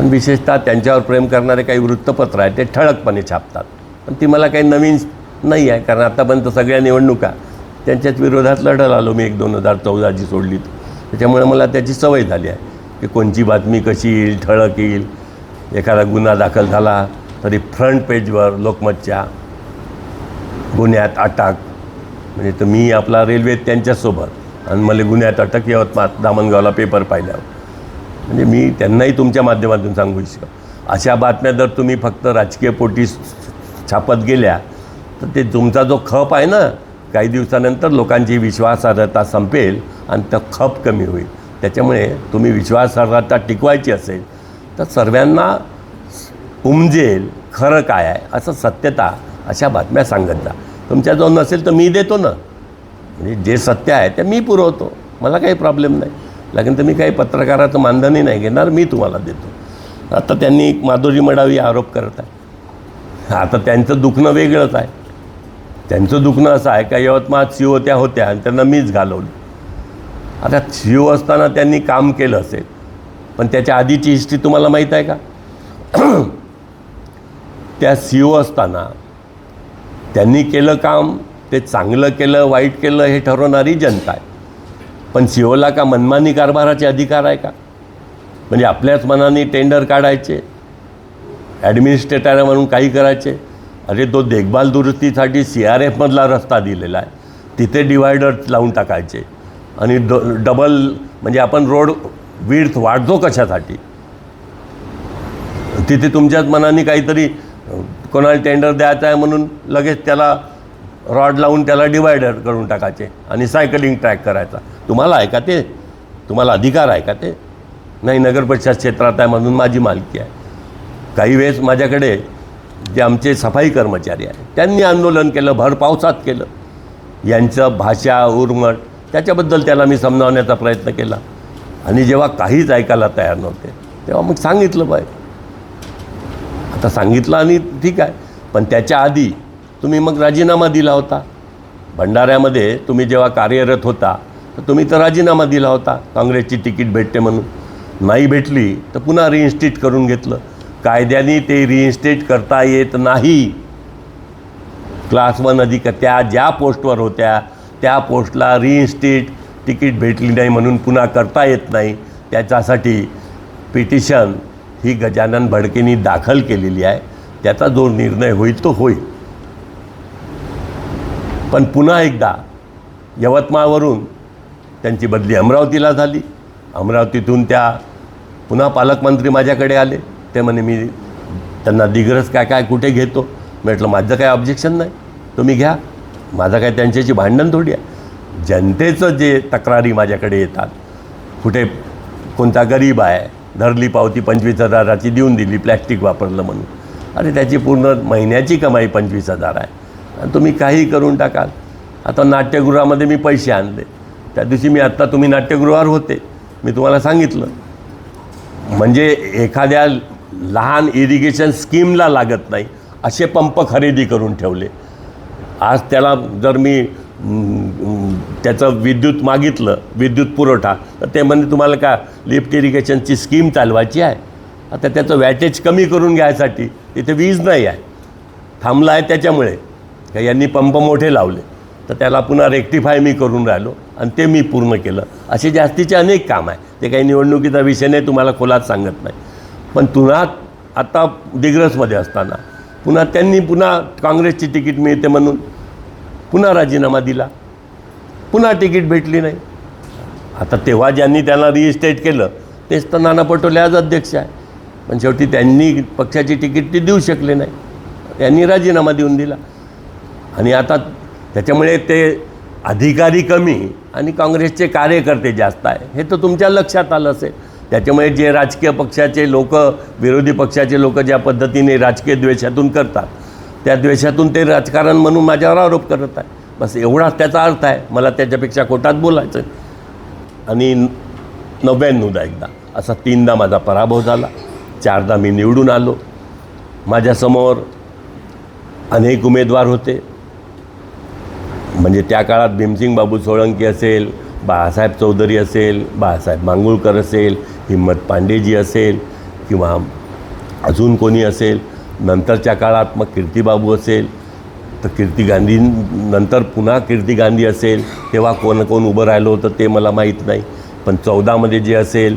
पण विशेषतः त्यांच्यावर प्रेम करणारे काही वृत्तपत्र आहे ते ठळकपणे छापतात. पण ती मला काही नवीन नाही आहे कारण आतापर्यंत सगळ्या निवडणुका त्यांच्याच विरोधात लढत आलो मी एक दोन हजार चौदाची सोडली त्याच्यामुळे मला त्याची सवय झाली आहे की कोणची बातमी कशी येईल ठळक येईल एखादा गुन्हा दाखल झाला तरी फ्रंट पेजवर लोकमतच्या गुन्ह्यात अटक. म्हणजे तर मी आपला रेल्वेत त्यांच्यासोबत आणि मला गुन्ह्यात अटक यवतमाळ दामणगावला पेपर पाहिल्यावर. म्हणजे मी त्यांनाही तुमच्या माध्यमातून सांगू इच्छितो. अशा बातम्या जर तुम्ही फक्त राजकीय पोटी छापत गेल्या तर ते तुमचा जो खप आहे ना काही दिवसानंतर लोकांची विश्वासार्हता संपेल आणि तो खप कमी होईल. त्याच्यामुळे तुम्ही विश्वासार्हता टिकवायची असेल तर सर्वांना उमजेल खरं काय आहे असं सत्यता अशा बातम्या सांगत जा. तुमच्या जो नसेल तर मी देतो ना. म्हणजे जे सत्य आहे ते मी पुरवतो. मला काही प्रॉब्लेम नाही. लागेल तर मी काही पत्रकाराचं मानधनही नाही घेणार मी तुम्हाला देतो. आता त्यांनी माधुरी मडावी आरोप करत आहे. आता त्यांचं दुखणं वेगळंच आहे. त्यांचं दुखणं असं आहे का यवतमाळ शिव त्या होत्या आणि त्यांना मीच घालवलं. आता शिव असताना त्यांनी काम केलं असेल पण त्याच्या आधीची हिस्ट्री तुम्हाला माहीत आहे का? त्या सीओ असताना त्यांनी केलं काम ते चांगलं केलं वाईट केलं हे ठरवणारी जनता आहे. पण सीओला का मनमानी कारभाराचे अधिकार आहे का? म्हणजे आपल्याच मनाने टेंडर काढायचे ॲडमिनिस्ट्रेटर म्हणून काही करायचे. अरे तो देखभाल दुरुस्तीसाठी सी आर एफमधला रस्ता दिलेला आहे. तिथे डिवायडर लावून टाकायचे. आणि ड डबल म्हणजे आपण रोड विड्थ वाढतो कशासाठी? तिथे तुमच्याच मनाने काहीतरी कोणाला टेंडर द्यायचं आहे म्हणून लगेच त्याला रॉड लावून त्याला डिवायडर करून टाकायचे आणि सायकलिंग ट्रॅक करायचा. तुम्हाला आहे का ते? तुम्हाला अधिकार आहे का ते? नाही नगरपरिषद क्षेत्रात आहे म्हणून माझी मालकी आहे. काही वेळेस माझ्याकडे जे आमचे सफाई कर्मचारी आहे त्यांनी आंदोलन केलं भर पावसात केलं. यांचं भाषा उर्मट त्याच्याबद्दल त्याला मी समजावण्याचा प्रयत्न केला. आणि जेव्हा काहीच ऐकायला तयार नव्हते तेव्हा मग सांगितलं पाहिजे आता सांगितलं आणि ठीक आहे पण त्याच्या आधी तुम्ही मग राजीनामा दिला होता. भंडाऱ्यामध्ये तुम्ही जेव्हा कार्यरत होता तर तुम्ही तर राजीनामा दिला होता. काँग्रेसची तिकीट भेटते म्हणून. नाही भेटली तर पुन्हा रिइन्स्टेट करून घेतलं. कायद्याने ते रिइन्स्टेट करता येत नाही. क्लास वन अधिक त्या ज्या पोस्टवर होत्या त्या पोस्टला रिइन्स्टेट तिकीट भेटली नाही म्हणून पुन्हा करता येत नाही. त्याच्यासाठी पिटिशन ही गजानन भडकेनी दाखल केलेली आहे. त्याचा जो निर्णय होईल तो होईल. पण पुन्हा एकदा यवतमाळवरून त्यांची बदली अमरावतीला झाली. अमरावतीतून त्या पुन्हा पालकमंत्री माझ्याकडे आले. ते म्हणे मी त्यांना दिग्रस काय काय कुठे घेतो? म्हटलं माझं काय ऑब्जेक्शन नाही. तुम्ही घ्या. माझं काय त्यांच्याशी भांडण थोडी आहे. जनतेचं जे तक्रारी माझ्याकडे येतात कुठे कोणता गरीब आहे धरली पावती पंचवीस हजाराची देऊन दिली प्लॅस्टिक वापरलं म्हणून. अरे त्याची पूर्ण महिन्याची कमाई पंचवीस हजार आहे. तुम्ही काही करून टाकाल. आता नाट्यगृहामध्ये मी पैसे आणले. त्या दिवशी मी आत्ता तुम्ही नाट्यगृहावर होते. मी तुम्हाला सांगितलं. म्हणजे एखाद्या लहान इरिगेशन स्कीमला लागत नाही असे पंप खरेदी करून ठेवले. आज त्याला जर मी त्याचं विद्युत मागितलं विद्युत पुरवठा तर ते म्हणजे तुम्हाला का लिफ्ट इरिगेशनची स्कीम चालवायची आहे. आता त्याचं वॅटेज कमी करून घ्यायसाठी तिथे वीज नाही आहे. थांबला आहे त्याच्यामुळे. का यांनी पंप मोठे लावले. तर त्याला पुन्हा रेक्टिफाय मी करून राहिलो आणि ते मी पूर्ण केलं. असे जास्तीचे अनेक काम आहे. ते काही निवडणुकीचा विषय नाही तुम्हाला खोलात सांगत नाही. पण पुन्हा आता दिग्रसमध्ये असताना पुन्हा त्यांनी पुन्हा काँग्रेसची तिकीट मिळते म्हणून पुन्हा राजीनामा दिला. पुन्हा तिकीट भेटली नाही. आता तेव्हा ज्यांनी त्यांना रिइस्टेट केलं तेच तर नाना पटोले आज अध्यक्ष आहे. पण शेवटी त्यांनी पक्षाची तिकीट ते देऊ शकले नाही. त्यांनी राजीनामा देऊन दिला. आणि आता त्याच्यामुळे ते अधिकारी कमी आणि काँग्रेसचे कार्यकर्ते जास्त आहे. हे तर तुमच्या लक्षात आलं असेल. त्याच्यामुळे जे राजकीय पक्षाचे लोक विरोधी पक्षाचे लोक ज्या पद्धतीने राजकीय द्वेषातून करतात त्या द्वेषातून ते राजकारण म्हणून माझ्यावर आरोप करत आहे. बस एवढाच त्याचा अर्थ आहे. मला त्याच्यापेक्षा खोटात बोलायचं आणि नव्याण्णवदा एकदा असा तीनदा माझा पराभव झाला. चारदा मी निवडून आलो. माझ्यासमोर अनेक उमेदवार होते. म्हणजे त्या काळात भीमसिंग बाबू सोळंकी असेल बाळासाहेब चौधरी असेल बाळासाहेब मांगुळकर असेल हिम्मत पांडेजी असेल किंवा अजून कोणी असेल नंतरच्या काळात मग कीर्तीबाबू असेल तर कीर्ती गांधी नंतर पुन्हा कीर्ती गांधी असेल तेव्हा कोण कोण उभं राहिलं होतं ते मला माहीत नाही. पण चौदामध्ये जे असेल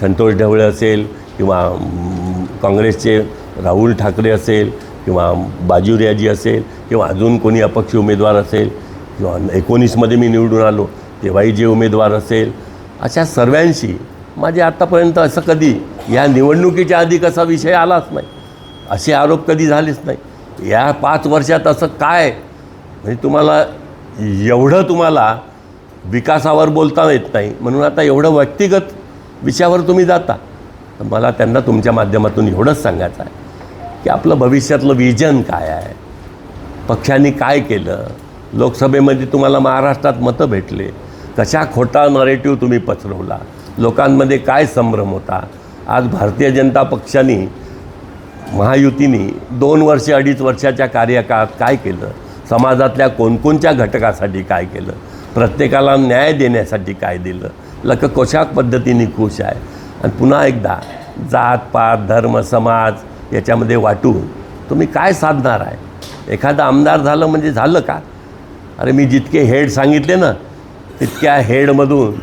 संतोष ढवळे असेल किंवा काँग्रेसचे राहुल ठाकरे असेल किंवा बाजूरियाजी असेल किंवा अजून कोणी अपक्ष उमेदवार असेल किंवा एकोणीसमध्ये मी निवडून आलो तेव्हाही जे उमेदवार असेल अशा सर्वांशी माझे आत्तापर्यंत असं कधी या निवडणुकीच्या आधी कसा विषय आलाच नाही. असे आरोप कधी झालेच नाही. या पाच वर्षात असं काय? म्हणजे तुम्हाला एवढं तुम्हाला विकासावर बोलता येत नाही. म्हणून आता एवढं व्यक्तिगत विषयावर तुम्ही जाता. तर मला त्यांना तुमच्या माध्यमातून एवढंच सांगायचं आहे की आपलं भविष्यातलं विजन काय आहे? पक्षांनी काय केलं? लोकसभेमध्ये तुम्हाला महाराष्ट्रात मतं भेटले. कशा खोटा नरेटिव्ह तुम्ही पसरवला? लोकांमध्ये काय संभ्रम होता? आज भारतीय जनता पक्षाने महायुतीने दोन वर्षे अडीच वर्षाच्या कार्यकाळात काय केलं? समाजातल्या कोणकोणत्या घटकासाठी काय केलं? प्रत्येकाला न्याय देण्यासाठी काय दिलं? लक कशा पद्धतीने खुश आहे. आणि पुन्हा एकदा जात पात धर्म समाज याच्यामध्ये वाटून तुम्ही काय साधणार आहे? एखादा आमदार झालं म्हणजे झालं का? अरे मी जितके हेड सांगितले ना तितक्या हेडमधून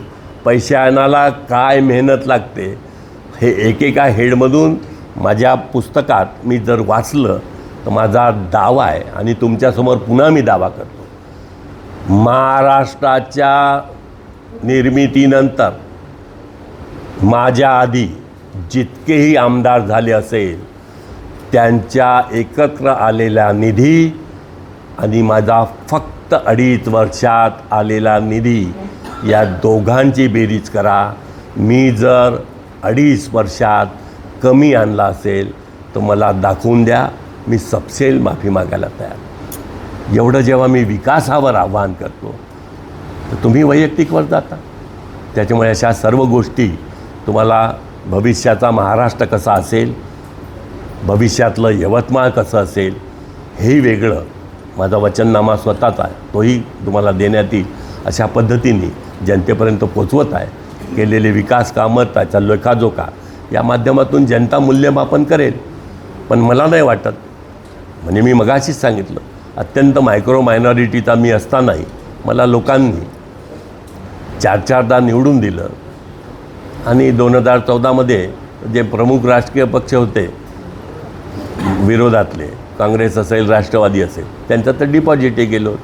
पैसे आणायला काय मेहनत लागते? हे एकेका हेडमधून माझ्या पुस्तकात मी जर वाचलं तर माझा दावा आहे आणि तुमच्यासमोर पुन्हा मी दावा करतो. महाराष्ट्राच्या निर्मितीनंतर माझ्या आधी जितकेही आमदार झाले असेल त्यांच्या एकत्र आलेला निधी आणि माझा फक्त फक्त अडीच वर्षात आलेला निधी या दोघांची बेरीज करा. मी जर अडीच वर्षात कमी आणला असेल तर मला दाखवून द्या मी सपसेल माफी मागायला तयार. एवढं जेव्हा मी विकासावर आव्हान करतो तर तुम्ही वैयक्तिकवर जाता. त्याच्यामुळे अशा सर्व गोष्टी तुम्हाला भविष्याचा महाराष्ट्र कसा असेल भविष्यातलं यवतमाळ कसं असेल हे वेगळं. माझा वचननामा स्वतःचा आहे. तोही तुम्हाला देण्यात येईल. अशा पद्धतीने जनतेपर्यंत पोचवत आहे. केलेले विकास कामं त्याचा लेखाजोखा या माध्यमातून जनता मूल्यमापन करेल. पण मला नाही वाटत. म्हणजे मी मगाशीच सांगितलं अत्यंत मायक्रो मायनॉरिटीचा मी असतानाही मला लोकांनी चार चारदा निवडून दिलं. आणि दोन हजार चौदामध्ये जे प्रमुख राजकीय पक्ष होते विरोधातले काँग्रेस असेल राष्ट्रवादी असेल त्यांचं तर डिपॉझिटही गेलो